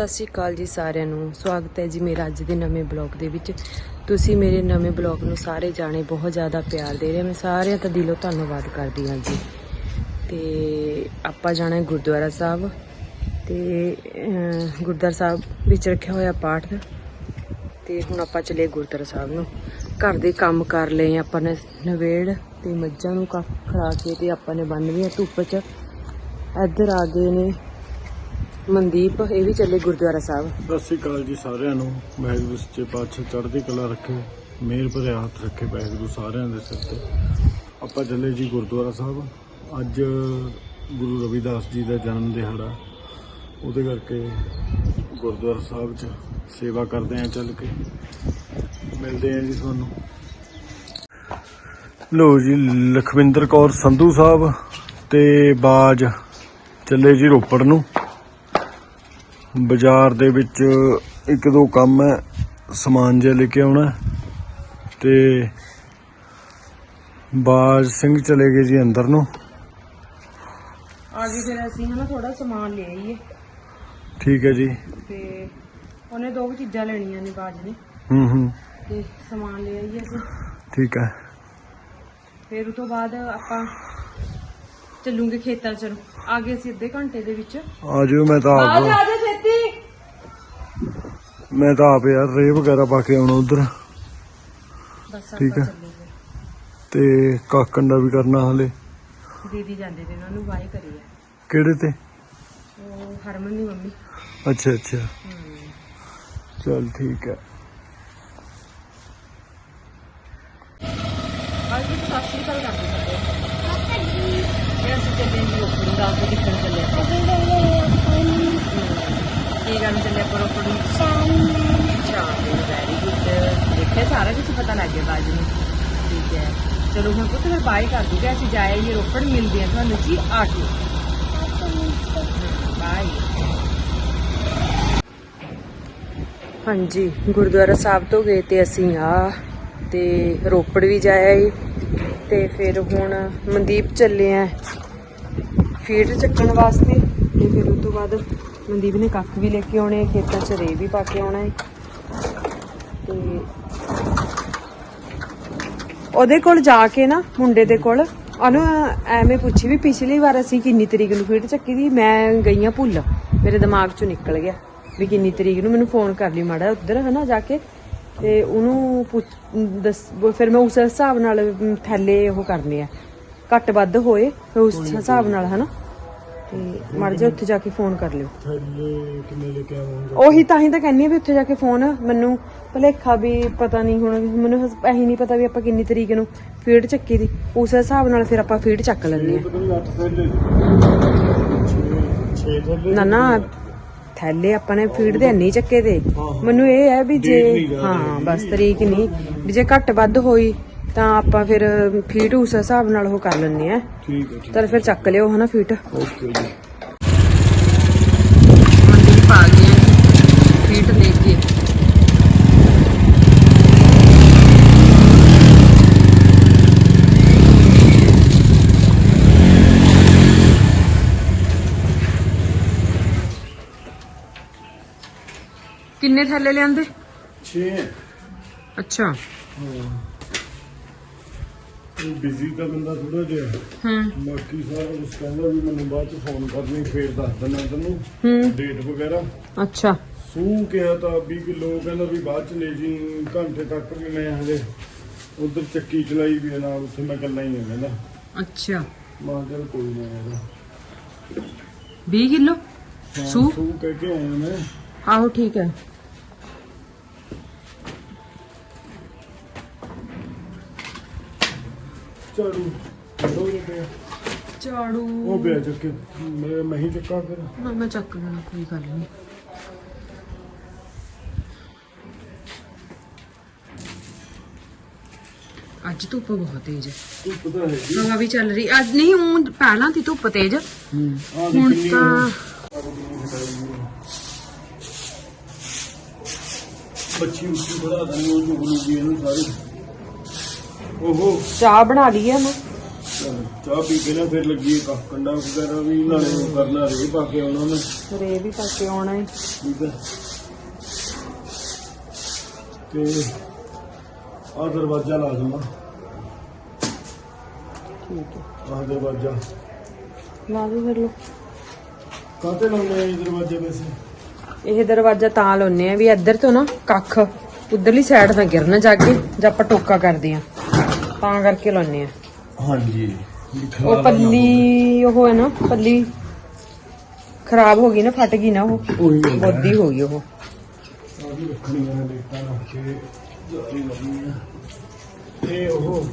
ਸਤਿ ਸ਼੍ਰੀ ਅਕਾਲ ਜੀ ਸਾਰਿਆਂ ਨੂੰ। ਸਵਾਗਤ ਹੈ ਜੀ ਮੇਰਾ ਅੱਜ ਦੇ ਨਵੇਂ ਬਲੌਗ ਦੇ ਵਿੱਚ। ਤੁਸੀਂ ਮੇਰੇ ਨਵੇਂ ਬਲੌਗ ਨੂੰ ਸਾਰੇ ਜਾਣੇ ਬਹੁਤ ਜ਼ਿਆਦਾ ਪਿਆਰ ਦੇ ਰਹੇ ਮੈਂ ਸਾਰਿਆਂ ਦਾ ਦਿਲੋਂ ਧੰਨਵਾਦ ਕਰਦੀ ਹਾਂ ਜੀ। ਤੇ ਆਪਾਂ ਜਾਣਾ ਹੈ ਗੁਰਦੁਆਰਾ ਸਾਹਿਬ। ਤੇ ਗੁਰਦੁਆਰਾ ਸਾਹਿਬ ਵਿੱਚ ਰੱਖਿਆ ਹੋਇਆ ਪਾਠ। ਤੇ ਹੁਣ ਆਪਾਂ ਚਲੇ ਗੁਰਦੁਆਰਾ ਸਾਹਿਬ ਨੂੰ। ਘਰ ਦੇ ਕੰਮ ਕਰ ਲਏ ਆਪਾਂ ਨੇ ਨਵੇੜ ਤੇ ਮੱਝਾਂ ਨੂੰ ਕੱਖ ਖੜਾ ਕੇ ਤੇ ਆਪਾਂ ਨੇ ਬੰਨ੍ਹ ਲਿਆ ਧੁੱਪ 'ਚ। ਇੱਧਰ ਆ ਗਏ ਨੇ ਮਨਦੀਪ, ਇਹ ਵੀ ਚੱਲੇ ਗੁਰਦੁਆਰਾ ਸਾਹਿਬ। ਸਤਿ ਸ਼੍ਰੀ ਅਕਾਲ ਜੀ ਸਾਰਿਆਂ ਨੂੰ। ਵਾਹਿਗੁਰੂ ਸੱਚੇ ਪਾਤਸ਼ਾਹ ਚੜ੍ਹਦੀ ਕਲਾ ਰੱਖੇ, ਮਿਹਰ ਭਰੇ ਹੱਥ ਰੱਖੇ ਵਾਹਿਗੁਰੂ ਸਾਰਿਆਂ ਦੇ ਸਿਰ ਤੇ। ਆਪਾਂ ਚੱਲੇ ਜੀ ਗੁਰਦੁਆਰਾ ਸਾਹਿਬ। ਅੱਜ ਗੁਰੂ ਰਵਿਦਾਸ ਜੀ ਦਾ ਜਨਮ ਦਿਹਾੜਾ। ਉਹਦੇ ਕਰਕੇ ਗੁਰਦੁਆਰਾ ਸਾਹਿਬ 'ਚ ਸੇਵਾ ਕਰਦੇ ਆਂ ਚੱਲ ਕੇ। ਮਿਲਦੇ ਆਂ ਜੀ ਤੁਹਾਨੂੰ। ਲੋ ਜੀ, ਲਖਵਿੰਦਰ ਕੌਰ ਸੰਧੂ ਸਾਹਿਬ ਤੇ ਬਾਜ। ਚੱਲੇ ਜੀ ਰੋਪੜ ਨੂੰ। ਬਾਜ਼ਾਰ ਦੇ ਵਿੱਚ ਇੱਕ ਦੋ ਕੰਮ ਹੈ ਸਮਾਨ ਜਿਹਾ ਲੈ ਕੇ ਆਉਣਾ ਤੇ ਬਾਜ ਸਿੰਘ ਚਲੇ ਗਏ ਜੀ ਅੰਦਰ ਨੂੰ। ਆ ਗਏ ਫਿਰ ਅਸੀਂ ਹਨਾ ਥੋੜਾ ਸਮਾਨ ਲੈ ਆਈਏ। ਠੀਕ ਹੈ ਜੀ। ਤੇ ਉਹਨੇ ਦੋ ਕੁ ਚੀਜ਼ਾਂ ਲੈਣੀਆਂ ਨੇ ਬਾਜ ਨੇ। ਹੂੰ ਹੂੰ। ਤੇ ਸਮਾਨ ਲੈ ਆਈਏ ਅਸੀਂ। ਠੀਕ ਹੈ। ਫਿਰ ਉਸ ਤੋਂ ਬਾਅਦ ਆਪਾਂ ਚੱਲੂਗੇ ਖੇਤਾਂ ਚ। ਨੂੰ। ਆ ਗਏ ਅਸੀਂ ਅੱਧੇ ਘੰਟੇ ਦੇ ਵਿੱਚ। ਆ ਜਿਓ ਮੈਂ ਤਾਂ ਜਾ ਆਪ ਆ ਜਾ ਛੇਤੀ ਮੈਂ ਤਾਂ ਆਪ ਯਾਰ ਰੇ ਵਗੈਰਾ ਪਾ ਕੇ ਆਉਣਾ ਉਧਰ। ਬਸ ਠੀਕ ਹੈ। ਚੱਲੂਗੇ ਤੇ ਕਾਕਣ ਦਾ ਵੀ ਕਰਨਾ ਹਲੇ। ਦੀਦੀ ਜਾਂਦੇ ਨੇ ਉਹਨਾਂ ਨੂੰ ਬਾਈ ਕਰੀ ਆ। ਕਿਹੜੇ ਤੇ? ਉਹ ਹਰਮਨ ਦੀ ਮੰਮੀ। ਅੱਛਾ ਅੱਛਾ। ਚਲ ਠੀਕ ਹੈ ਅੱਜ ਵੀ ਸਤਿ ਸ੍ਰੀ ਅਕਾਲ ਕਰਦੇ ਇਹ ਅਸੀਂ ਚੱਲੇ ਜੀ ਉੱਪਰ ਦਾ ਕੇ ਕਿੱਥੇ ਚੱਲੇ ਕੀ ਕਰਨ ਚੱਲੇ ਉੱਪਰ ਨੂੰ ਸ਼ਾਮ ਨੂੰ ਵੈਰੀ ਗੁੱਡ ਦੇਖਿਆ ਸਾਰਾ ਕੁਝ ਪਤਾ ਲੱਗ ਗਿਆ ਬਾਜ ਨੂੰ ਠੀਕ ਹੈ। ਚਲੋ ਹੁਣ ਪੁੱਤ ਫਿਰ ਬਾਏ ਕਰ ਦੂਗੇ। ਅਸੀਂ ਜਾਏ, ਇਹ ਰੋਪੜ ਮਿਲਦੇ ਆ ਤੁਹਾਨੂੰ ਜੀ, ਆ ਹਾਂਜੀ, ਗੁਰਦੁਆਰਾ ਸਾਹਿਬ ਤੋਂ ਗਏ ਤੇ ਅਸੀਂ ਆ, ਤੇ ਰੋਪੜ ਵੀ ਜਾਇਆ ਏ ਤੇ ਫਿਰ ਹੁਣ ਮਨਦੀਪ ਚੱਲੇ ਆ ਫੀਡ ਚੱਕਣ ਵਾਸਤੇ। ਤੇ ਫਿਰ ਉਸ ਤੋਂ ਬਾਅਦ ਮਨਦੀਪ ਨੇ ਕੱਖ ਵੀ ਲੈ ਕੇ ਆਉਣੇ ਖੇਤਾਂ 'ਚ ਰੇ ਵੀ ਪਾ ਕੇ ਆਉਣਾ ਏ। ਤੇ ਉਹਦੇ ਕੋਲ ਜਾ ਕੇ ਨਾ ਮੁੰਡੇ ਦੇ ਕੋਲ। ਉਹਨੂੰ ਐਵੇਂ ਪੁੱਛੀ ਵੀ ਪਿਛਲੀ ਵਾਰ ਅਸੀਂ ਕਿੰਨੀ ਤਰੀਕ ਨੂੰ ਫੀਡ ਚੱਕੀ ਦੀ ਮੈਂ ਗਈਆਂ ਭੁੱਲ। ਮੇਰੇ ਦਿਮਾਗ ਚੋਂ ਨਿਕਲ ਗਿਆ ਵੀ ਕਿੰਨੀ ਤਰੀਕ ਨੂੰ। ਮੈਨੂੰ ਫੋਨ ਕਰ ਲਈ ਮਾੜਾ ਉੱਧਰ ਹਨਾ ਜਾ ਕੇ। ਤੇ ਉਹਨੂੰ ਪੁੱਛ- ਦੱਸ ਫਿਰ ਮੈਂ ਉਸ ਹਿਸਾਬ ਨਾਲ ਥੈਲੇ ਉਹ ਕਰਨੇ ਆ। ਘੱਟ ਵੱਧ ਹੋਏ ਉਸ ਹਿਸਾਬ ਨਾਲ ਹਨਾ। ਤੇ ਮੜ ਜਾ ਉੱਥੇ ਜਾ ਕੇ ਫੋਨ ਕਰ ਲਿਓ। ਥੱਲੇ ਕਿੰਨੇ ਲੈ ਕੇ ਆਵਾਂਗਾ? ਉਹੀ ਤਾਂ ਹੀ ਤਾਂ ਕਹਿੰਨੀ ਆ ਵੀ ਉੱਥੇ ਜਾ ਕੇ ਫੋਨ। ਮੈਨੂੰ ਭਲੇਖਾ ਵੀ ਪਤਾ ਨਹੀਂ ਹੁਣ ਮੈਨੂੰ ਐਹੀ ਨਹੀਂ ਪਤਾ ਵੀ ਆਪਾਂ ਕਿੰਨੀ ਤਰੀਕ ਨੂੰ ਫੀਡ ਚੱਕੀ ਦੀ। ਉਸ ਹਿਸਾਬ ਨਾਲ ਫਿਰ ਆਪਾਂ ਫੀਡ ਚੱਕ ਲੈਂਦੇ ਆ। ਪਤਾ ਨਹੀਂ 8 ਥੱਲੇ। 6 ਥੱਲੇ। ਨਾ ਨਾ ਥੈਲੇ ਆਪਾਂ ਨੇ ਫੀਡ ਦੇ ਨਹੀਂ ਚੱਕੇ ਤੇ। ਮੈਨੂੰ ਇਹ ਹੈ ਵੀ ਜੇ ਹਾਂ ਬਸ ਤਰੀਕ ਨਹੀਂ। ਵੀ ਜੇ ਘੱਟ ਵੱਧ ਹੋਈ ਤਾਂ ਆਪਾਂ ਫਿਰ ਫੀਡ ਉਸ ਹਿਸਾਬ ਨਾਲ ਉਹ ਕਰ ਲੈਂਦੇ ਆ ਠੀਕ ਹੈ ਠੀਕ ਤਾਂ ਫਿਰ ਚੱਕ ਲਿਓ ਹਨਾ ਫੀਡ ਓਕੇ ਜੀ। ਮੰਡੀ ਪਾ ਗਏ ਫੀਡ ਲੈ ਕੇ। ਕਿੰਨੇ ਥੈਲੇ ਲਿਆਂਦੇ? 6 ਅੱਛਾ। ਇਹ ਬਿਜ਼ੀ ਦਾ ਬੰਦਾ ਥੋੜਾ ਜਿਹਾ ਹੂੰ। ਬਾਕੀ ਸਾਰਾ ਕੁਝ ਕਹਿੰਦਾ ਵੀ ਮੈਨੂੰ ਬਾਅਦ ਚ ਫੋਨ ਕਰਨੀ ਫੇਰ ਦੱਸ ਦਿੰਦਾ ਤੈਨੂੰ। ਹੂੰ। ਡੇਟ ਵਗੈਰਾ। ਅੱਛਾ। ਸੂ ਕਿਹਾ ਤਾਂ 20 ਕਿਲੋ ਕਹਿੰਦਾ ਵੀ ਬਾਅਦ ਚ ਲੈ ਜੀ ਘੰਟੇ ਤੱਕ ਵੀ ਮੈਂ ਹਲੇ ਉਧਰ ਚੱਕੀ ਚਲਾਈ ਵੀ ਨਾਲ ਉੱਥੇ ਮੈਂ ਇਕੱਲਾ ਹੀ ਆ ਕਹਿੰਦਾ। ਅੱਛਾ। ਮਾਂ ਚਲ ਕੋਈ ਨਾ ਯਾਰ 20 ਕਿਲੋ? ਹਾਂ, ਸੂ? ਸੂ ਕਹਿ ਕੇ ਆਇਆ ਮੈਂ। ਆਹੋ ਠੀਕ ਹੈ। ਝਾੜੂ। ਦੋ ਉਹ ਪਿਆ ਚੱਕੇ ਮੈਂ ਮੈਂ ਹੀ ਚੱਕਾ ਫਿਰ। ਨਾ ਮੈਂ ਚੱਕ ਲੈਣਾ ਕੋਈ ਗੱਲ ਨਹੀਂ। ਅੱਜ ਧੁੱਪ ਬਹੁਤ ਤੇਜ਼ ਹੈ। ਤੂੰ ਪਤਾ ਹੈ ਜੀ ਹਵਾ ਵੀ ਚੱਲ ਰਹੀ। ਅੱਜ ਨਹੀਂ ਉਹ ਪਹਿਲਾਂ ਤੀ ਧੁੱਪ ਤੇਜ਼। ਹੂੰ ਆ ਹੁਣ ਤਾਂ ਬੱਚੀ ਉੱਚੀ ਬੜਾ ਦਣੀ ਉਹ ਚੁਗਲੂਗੀ ਇਹਨੂੰ ਸਾਰੀ। ਓਹੋ। ਚਾਹ ਬਣਾ ਲਈ ਹੈ ਮੈਂ। ਚਾਹ ਪੀ ਕੇ ਨਾ ਫਿਰ ਲੱਗੀ ਕੰਡਾ ਵਗੈਰਾ ਵੀ ਨਾਲੇ ਉਹ ਕਰਨਾ ਰੇ ਪਾ ਕੇ ਆਉਣਾ ਮੈਂ। ਰੇ ਵੀ ਪਾ ਕੇ ਆਉਣਾ ਹੈ ਠੀਕ ਹੈ ਤੇ ਆ ਦਰਵਾਜ਼ਾ ਲਾ ਦੂੰਗਾ। ਠੀਕ ਹੈ ਆ ਦਰਵਾਜ਼ਾ। ਲਾ ਦੋ ਫਿਰ ਲੋ ਕਾਹਤੇ ਲਾਉਂਦੇ ਆ ਇਹ ਦਰਵਾਜ਼ੇ ਵੈਸੇ? ਇਹ ਦਰਵਾਜ਼ਾ ਤਾਂ ਲਾਉਨੇ ਆ ਵੀ ਇੱਧਰ ਤੋਂ ਨਾ ਕੱਖ ਉਧਰਲੀ ਸਾਈਡ ਨਾ ਗਿਰ ਨਾ ਜਾ ਕੇ ਜਾਂ ਆਪਾਂ ਟੋਕਾ ਕਰਦੇ ਆ। ਤਾਂ ਕਰਕੇ ਲਾਉਨੇ ਆ। ਹਾਂਜੀ। ਉਹ ਪੱਲੀ ਉਹ ਹੈ ਨਾ ਪੱਲੀ ਖਰਾਬ ਹੋ ਗਈ ਨਾ ਫਟ ਗਈ ਨਾ ਉਹ। ਉਹੀ ਹੈ। ਬੋਦੀ ਹੋ ਗਈ ਉਹ। ਆ ਵੀ ਰੱਖਣੀਆਂ ਨੇ ਲੇਟਾਂ ਰੱਖ ਕੇ। ਜਾਰੀ ਲੱਗਣੀਆਂ ਤੇ ਉਹ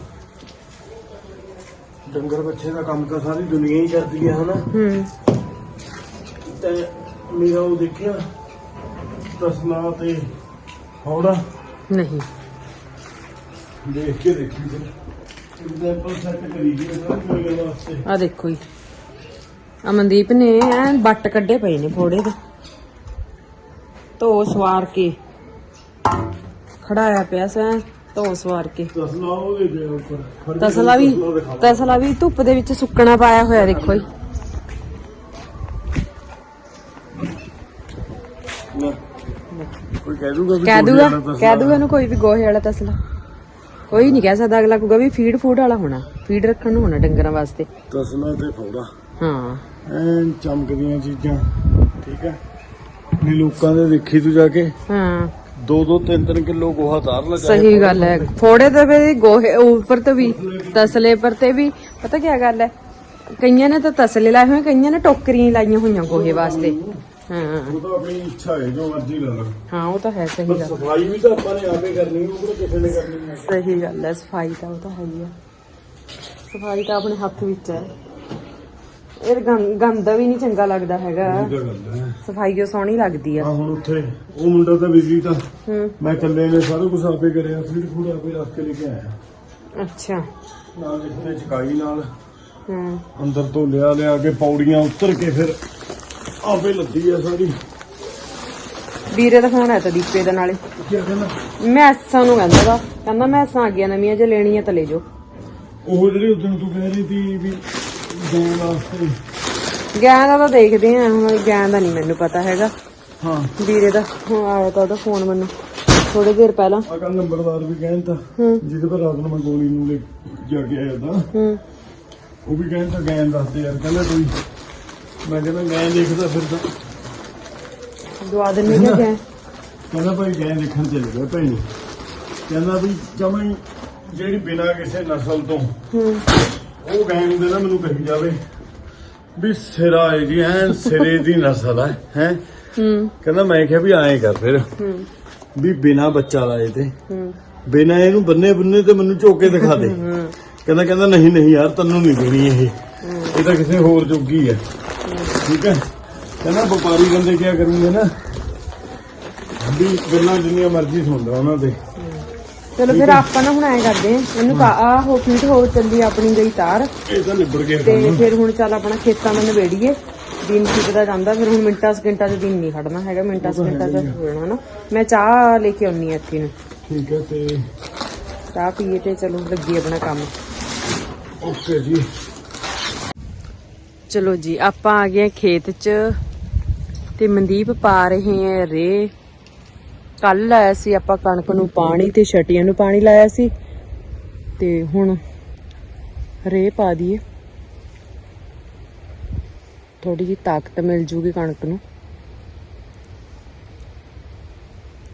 ਡੰਗਰ ਬੱਚੇ ਦਾ ਕੰਮ ਤਾਂ ਸਾਰੀ ਦੁਨੀਆ ਹੀ ਕਰਦੀ ਹੈ ਹਨਾ? ਹੂੰ। ਤੇ ਮੇਰਾ ਉਹ ਦੇਖਿਆ ਤਸਲਾ ਤੇ ਹੌੜਾ ਨਹੀਂ। ਦੇਖ ਕੇ ਦੇਖੀ ਫਿਰ ਐਗਜ਼ਾਮਪਲ ਸੈੱਟ ਕਰੀ ਜੀ ਸਰ ਕੋਈ ਗੱਲ ਵਾਸਤੇ। ਆ ਦੇਖੋ ਜੀ। ਅਮਨਦੀਪ ਨੇ ਐਨ ਬੱਟ ਕੱਢੇ ਪਏ ਨੇ ਫੋੜੇ ਦੇ ਧੋ ਸਵਾਰ ਕੇ। ਖੜਾਇਆ ਪਿਆ ਸੈਂ ਧੋ ਸਵਾਰ ਕੇ। ਤਸਲਾ ਉਹਦੇ ਦੇ ਉੱਪਰ। ਫੜ ਕੇ ਤਸਲਾ ਵੀ। ਤਸਲਾ ਵੀ ਧੁੱਪ ਦੇ ਵਿੱਚ ਸੁੱਕਣਾ ਪਾਇਆ ਹੋਇਆ ਦੇਖੋ ਜੀ। ਕੋਈ ਕਹਿ ਦੂਗਾ ਕਹਿ ਦੂਗਾ ਕਹਿ ਦੂਗਾ ਇਹਨੂੰ ਕੋਈ ਵੀ ਗੋਹੇ ਵਾਲਾ ਤਸਲਾ। ਕੋਈ ਨਹੀਂ ਕਹਿ ਸਕਦਾ ਅਗਲਾ ਕਹੂਗਾ ਵੀ ਫੀਡ ਫੂਡ ਵਾਲਾ ਹੋਣਾ ਫੀਡ ਰੱਖਣ ਨੂੰ ਹੋਣਾ ਡੰਗਰਾਂ ਵਾਸਤੇ। ਤਸਲਾ ਤੇ ਫੌੜਾ। ਹਾਂ। ਐਨ ਚਮਕਦੀਆਂ ਚੀਜ਼ਾਂ ਠੀਕ ਹੈ? ਨਹੀਂ ਲੋਕਾਂ ਦੇ ਦੇਖੀ ਤੂੰ ਜਾ ਕੇ। ਹਾਂ। ਦੋ ਦੋ ਤਿੰਨ ਤਿੰਨ ਕਿਲੋ ਗੋਹਾ ਤਾਰ ਲਗਾ ਸਹੀ ਗੱਲ ਹੈ। ਫੋੜੇ ਤੇ ਵੀ ਗੋਹੇ ਉੱਪਰ ਤੇ ਵੀ ਤਸਲੇ ਪਰ ਤੇ ਵੀ ਪਤਾ ਕੀ ਗੱਲ ਹੈ? ਕਈਆਂ ਨੇ ਤਾਂ ਤਸਲੇ ਲਾਏ ਹੋਏ ਕਈਆਂ ਨੇ ਟੋਕਰੀਆਂ ਲਾਈਆਂ ਹੋਈਆਂ ਗੋਹੇ ਵਾਸਤੇ। ਹਾਂ। ਉਹ ਤਾਂ ਆਪਣੀ ਇੱਛਾ ਹੈ ਜੋ ਮਰਜ਼ੀ ਲਾ ਲਾ ਹਾਂ ਉਹ ਤਾਂ ਹੈ ਸਹੀ ਪਰ ਗੱਲ। ਸਫ਼ਾਈ ਵੀ ਤਾਂ ਆਪਾਂ ਨੇ ਆਪੇ ਕਰਨੀ ਉਹ ਕਿਹੜਾ ਕਿਸੇ ਨੇ ਕਰਨੀ ਹੈ। ਸਹੀ ਗੱਲ ਹੈ ਸਫ਼ਾਈ ਤਾਂ ਉਹ ਤਾਂ ਹੈ ਹੀ ਆ। ਸਫ਼ਾਈ ਤਾਂ ਆਪਣੇ ਹੱਥ ਵਿੱਚ ਹੈ। ਇਹ ਗੰ- ਗੰਦ ਵੀ ਨਹੀਂ ਚੰਗਾ ਲੱਗਦਾ ਹੈਗਾ। ਇਹ ਤਾਂ ਗੱਲ ਹੈ। ਸਫ਼ਾਈ ਉਹ ਸੋਹਣੀ ਲੱਗਦੀ ਆ। ਆ ਹੁਣ ਉੱਥੇ ਉਹ ਮੁੰਡਾ ਤਾਂ ਬਿਜ਼ੀ ਤਾਂ। ਹੂੰ। ਮੈਂ ਇਕੱਲੇ ਨੇ ਸਾਰਾ ਕੁਝ ਆਪੇ ਕਰਿਆ ਫੀਡ ਫੂਡ ਆਪੇ ਰੱਖ ਕੇ ਲੈ ਕੇ ਆਇਆ। ਅੱਛਾ। ਨਾਲ ਜਿਸਨੇ ਚਕਾਈ ਨਾਲ। ਹੂੰ। ਅੰਦਰ ਤੋਂ ਲਿਆ ਲਿਆ ਕੇ ਪੌੜੀਆਂ ਉੱਤਰ ਕੇ ਫਿਰ ਆਪੇ ਲੱਦੀ ਆ ਸਾਰੀ ਵੀਰੇ ਦਾ ਫੋਨ ਆਇਆ ਤਾਂ ਦੀਪੇ ਦੇ ਨਾਲੇ। ਕੀ ਕਹਿੰਦਾ? ਮੈਸਾਂ ਨੂੰ ਕਹਿੰਦਾ ਦਾ ਕਹਿੰਦਾ ਮੈਸਾਂ ਆ ਗਈਆਂ ਨਵੀਆਂ ਜੇ ਲੈਣੀਆਂ ਤਾਂ ਲੈ ਜਾਓ। ਉਹ ਜਿਹੜੀ ਉਦੋਂ ਤੂੰ ਕਹਿ ਰਹੀ ਸੀ ਵੀ ਦੇਣ ਵਾਸਤੇ। ਗੈਂ ਦਾ ਤਾਂ ਦੇਖਦੇ ਆ ਹੁਣ ਗੈਂ ਦਾ ਨਹੀਂ ਮੈਨੂੰ ਪਤਾ ਹੈਗਾ। ਹਾਂ। ਵੀਰੇ ਦਾ ਹੁਣ ਆਇਆ ਤਾਂ ਉਹਦਾ ਫੋਨ ਮੈਨੂੰ ਥੋੜੀ ਦੇਰ ਪਹਿਲਾਂ। ਆ ਕੱਲ ਨੰਬਰਦਾਰ ਵੀ ਕਹਿੰਦਾ ਜਿਹਦੇ ਪਰ ਰਾਤ ਨੂੰ ਮੈਂ ਗੋਲੀ ਨੂੰ ਲੈ ਜਾ ਕੇ ਆਇਆ ਤਾਂ। ਹੂੰ। ਉਹ ਵੀ ਕਹਿੰਦਾ ਗੈਂ ਦੱਸਦੇ ਯਾਰ ਕਹਿੰਦਾ ਕੋਈ ਮੈਂ ਕਹਿੰਦਾ ਗੈਂ ਦੇਖਦਾ ਫਿਰ ਤਾਂ। ਦਵਾ ਦਿੰਨੀ ਕਿ ਗੈਂ ਕਹਿੰਦਾ ਭਾਈ ਗੈਂ ਦੇਖਣ ਚਲੇ ਗਏ ਭੈਣੀ ਕਹਿੰਦਾ ਵੀ ਜਮਾਂ ਜਿਹੜੀ ਬਿਨਾਂ ਕਿਸੇ ਨਸਲ ਤੋਂ ਉਹ ਗੈਂ ਹੁੰਦੇ ਨਾ ਮੈਨੂੰ ਕਹੀ ਜਾਵੇ ਵੀ ਸਿਰਾ ਹੈ ਜੀ ਐ ਸਿਰੇ ਦੀ ਨਸਲ ਹੈ। ਹੈ। ਕਹਿੰਦਾ ਮੈਂ ਕਿਹਾ ਵੀ ਐਂ ਕਰ ਫਿਰ। ਵੀ ਬਿਨਾਂ ਬੱਚਾ ਲਾਏ ਤੇ। ਬਿਨਾਂ ਇਹਨੂੰ ਬੰਨੇ ਬੰਨੇ ਤੇ ਮੈਨੂੰ ਝੋਕੇ ਦਿਖਾ ਦੇ। ਕਹਿੰਦਾ ਕਹਿੰਦਾ ਨਹੀਂ ਨਹੀਂ ਯਾਰ ਤੈਨੂੰ ਨਹੀਂ ਦੇਣੀ ਇਹ। ਇਹ ਤਾਂ ਕਿਸੇ ਹੋਰ ਜੋਗੀ ਹੈ ਠੀਕ ਹੈ। ਕਹਿੰਦਾ ਵਪਾਰੀ ਬੰਦੇ ਕੀ ਕਰਨਗੇ ਨਾ? ਵੀ ਗੱਲਾਂ ਜਿੰਨੀਆਂ ਮਰਜ਼ੀ ਸੁਣਦਾ ਉਹਨਾਂ ਦੇ। ਚਲੋ ਫਿਰ ਆਪਾਂ ਨਾ ਹੁਣ ਐ ਕਰਦੇ ਆ ਇਹਨੂੰ ਕਾ ਆ ਹੋ ਫੀਟ ਹੋ ਚੱਲੀ ਆਪਣੀ ਗਈ ਤਾਰ। ਇਹ ਤਾਂ ਨਿਬੜ ਗਿਆ ਤੇ ਕੰਮ। ਫਿਰ ਹੁਣ ਚੱਲ ਆਪਣਾ ਖੇਤਾਂ ਨੂੰ ਨਵੇੜੀਏ ਦਿਨ ਖਿੱਚਦਾ ਜਾਂਦਾ। ਫਿਰ ਹੁਣ ਮਿੰਟਾਂ ਸਕਿੰਟਾਂ 'ਚ ਦਿਨ ਨਹੀਂ ਖੜਨਾ ਹੈਗਾ। ਮਿੰਟਾਂ ਸਕਿੰਟਾਂ 'ਚ ਹੋ ਜਾਣਾ ਨਾ। ਮੈਂ ਚਾਹ ਲੈ ਕੇ ਆਉਣੀ ਆ ਇੱਥੇ ਨੂੰ। ਠੀਕ ਹੈ ਤੇ ਚਾਹ ਪੀਏ ਤੇ ਚਲੋ ਲੱਗੀ ਆਪਣਾ ਕੰਮ। ਓਕੇ ਜੀ। ਚਲੋ ਜੀ, ਆਪਾਂ ਆ ਗਏ ਖੇਤ 'ਚ ਤੇ ਮਨਦੀਪ ਪਾ ਰਹੇ ਹੈ ਰੇ। ਕੱਲ ਲਾਇਆ ਸੀ ਆਪਾਂ ਕਣਕ ਨੂੰ ਪਾਣੀ ਤੇ ਛਟੀਆਂ ਨੂੰ ਪਾਣੀ ਲਾਇਆ ਸੀ। ਤੇ ਹੁਣ ਰੇ ਪਾ ਦਈਏ। ਥੋੜੀ ਜੀ ਤਾਕਤ ਮਿਲ ਜੂਗੀ ਕਣਕ ਨੂੰ।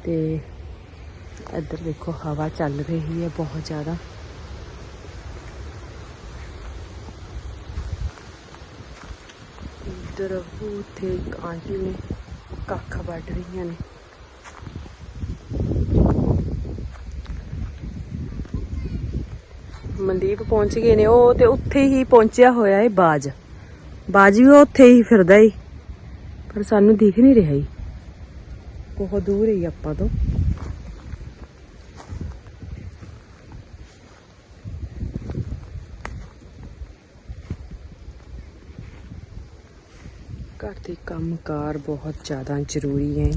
ਤੇ ਇੱਧਰ ਦੇਖੋ ਹਵਾ ਚੱਲ ਰਹੀ ਹੈ ਬਹੁਤ ਜ਼ਿਆਦਾ। ਇੱਧਰ ਉੱਥੇ ਇੱਕ ਆਂਟੀ ਨੇ, ਕੱਖ ਵੱਢ ਰਹੀਆਂ ਨੇ। ਮਨਦੀਪ ਪਹੁੰਚ ਗਏ ਨੇ, ਉਹ ਤੇ ਉੱਥੇ ਹੀ ਪਹੁੰਚਿਆ ਹੋਇਆ ਏ ਬਾਜ। ਬਾਜ ਵੀ ਉੱਥੇ ਹੀ ਫਿਰਦਾ ਏ, ਪਰ ਸਾਨੂੰ ਦਿਖ ਨਹੀਂ ਰਿਹਾ ਈ। ਬਹੁਤ ਦੂਰ ਹੀ ਆਪਾਂ ਤੋਂ। ਘਰ ਦੇ ਕੰਮਕਾਰ ਬਹੁਤ ਜ਼ਿਆਦਾ ਜ਼ਰੂਰੀ ਹੈ।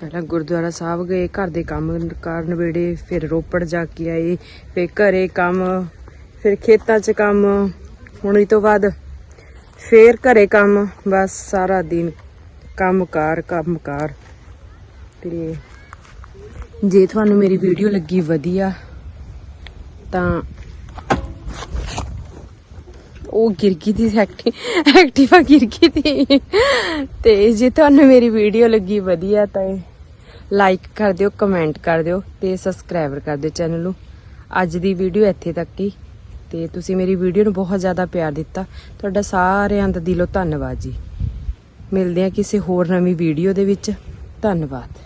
ਪਹਿਲਾਂ ਗੁਰਦੁਆਰਾ ਸਾਹਿਬ ਗਏ, ਘਰ ਦੇ ਕੰਮ ਕਾਰ ਨਵੇੜੇ ਫਿਰ ਰੋਪੜ ਜਾ ਕੇ ਆਏ, ਫਿਰ ਘਰੇ ਕੰਮ, ਫਿਰ ਖੇਤਾਂ 'ਚ ਕੰਮ, ਹੁਣ ਇਹ ਤੋਂ ਬਾਅਦ ਫਿਰ ਘਰੇ ਕੰਮ, ਬਸ ਸਾਰਾ ਦਿਨ ਕੰਮਕਾਰ ਕੰਮਕਾਰ। ਤੇ ਜੇ ਤੁਹਾਨੂੰ ਮੇਰੀ ਵੀਡੀਓ ਲੱਗੀ ਵਧੀਆ, ਤਾਂ ਉਹ ਗਿਰ ਗਈ ਸੀ ਐਕਟੀ ਐਕਟਿਵਾ ਗਿਰ ਗਈ ਸੀ। ਤੇ ਜੇ ਤੁਹਾਨੂੰ ਮੇਰੀ ਵੀਡੀਓ ਲੱਗੀ ਵਧੀਆ, ਤਾਂ ਲਾਈਕ ਕਰ ਦਿਓ ਕਮੈਂਟ ਕਰ ਦਿਓ ਤੇ ਸਬਸਕ੍ਰਾਈਬਰ ਕਰ ਦਿਓ ਚੈਨਲ ਨੂੰ। ਅੱਜ ਦੀ ਵੀਡੀਓ ਇੱਥੇ ਤੱਕ ਹੀ। ਤੇ ਤੁਸੀਂ ਮੇਰੀ ਵੀਡੀਓ ਨੂੰ ਬਹੁਤ ਜ਼ਿਆਦਾ ਪਿਆਰ ਦਿੱਤਾ। ਤੁਹਾਡਾ ਸਾਰਿਆਂ ਦਾ ਦਿਲੋਂ ਧੰਨਵਾਦ ਜੀ। ਮਿਲਦੇ ਹਾਂ ਕਿਸੇ ਹੋਰ ਨਵੀਂ ਵੀਡੀਓ ਦੇ ਵਿੱਚ। ਧੰਨਵਾਦ।